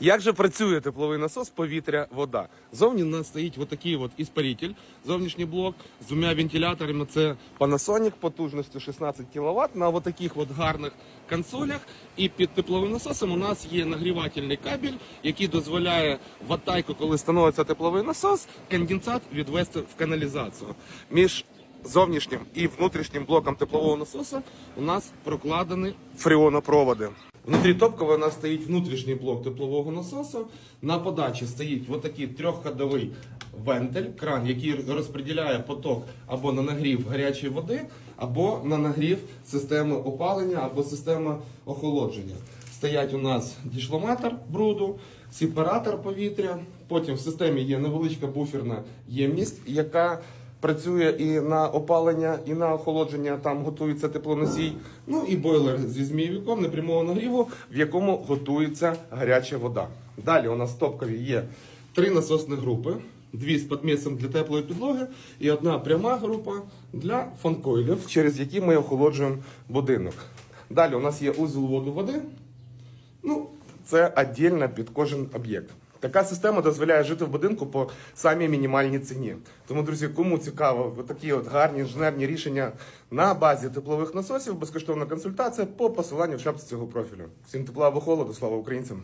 Як же працює тепловий насос повітря, вода? Зовні у нас стоїть отакий от іспаритель, зовнішній блок з двома вентиляторами. Це Panasonic потужністю 16 кВт на отаких от гарних консолях. І під тепловим насосом у нас є нагрівательний кабель, який дозволяє в атайку, коли становиться тепловий насос, конденсат відвести в каналізацію. Між зовнішнім і внутрішнім блоком теплового насоса у нас прокладені фреонопроводи. Внутрі топкового у нас стоїть внутрішній блок теплового насосу. На подачі стоїть отакий трьохходовий вентиль, кран, який розподіляє поток або на нагрів гарячої води, або на нагрів системи опалення або системи охолодження. Стоять у нас дішлометр бруду, сепаратор повітря. Потім в системі є невеличка буферна ємність, яка працює і на опалення, і на охолодження. Там готується теплоносій. Ну і бойлер зі змійовиком непрямого нагріву, в якому готується гаряча вода. Далі у нас в топкові є три насосні групи. Дві з підмісом для теплої підлоги і одна пряма група для фанкойлів, через які ми охолоджуємо будинок. Далі у нас є узел воду води. Ну, це віддільно під кожен об'єкт. Така система дозволяє жити в будинку по самій мінімальній ціні. Тому, друзі, кому цікаво такі от гарні інженерні рішення на базі теплових насосів, безкоштовна консультація по посиланню в шапці цього профілю. Всім тепла або холоду, слава українцям!